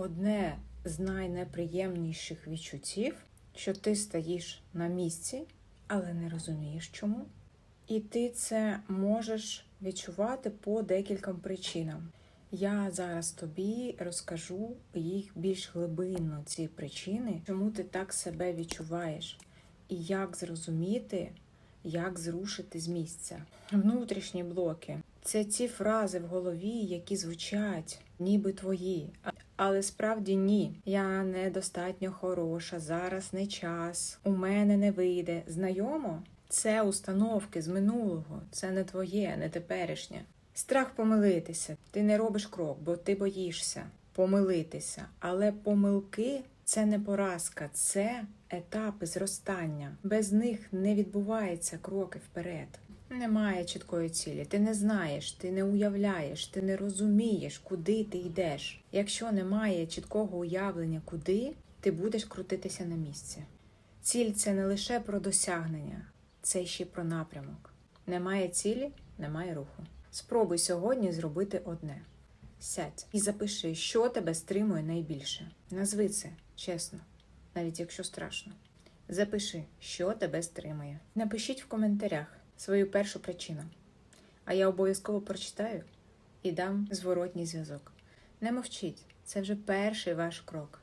Одне з найнеприємніших відчуттів, що ти стоїш на місці, але не розумієш чому. І ти це можеш відчувати по декільком причинам. Я зараз тобі розкажу їх більш глибинно, ці причини, чому ти так себе відчуваєш, і як зрозуміти, як зрушити з місця. Внутрішні блоки це ці фрази в голові, які звучать, ніби твої. Але справді ні. Я недостатньо хороша, зараз не час, у мене не вийде. Знайомо? Це установки з минулого, це не твоє, не теперішнє. Страх помилитися. Ти не робиш крок, бо ти боїшся помилитися. Але помилки це не поразка, це етапи зростання. Без них не відбуваються кроки вперед. Немає чіткої цілі. Ти не знаєш, ти не уявляєш, ти не розумієш, куди ти йдеш. Якщо немає чіткого уявлення, куди, ти будеш крутитися на місці. Ціль це не лише про досягнення, це ще про напрямок. Немає цілі, немає руху. Спробуй сьогодні зробити одне. Сядь і запиши, що тебе стримує найбільше. Назви це чесно, навіть якщо страшно. Запиши, що тебе стримує. Напишіть в коментарях свою першу причину. А я обов'язково прочитаю і дам зворотній зв'язок. Не мовчіть, це вже перший ваш крок.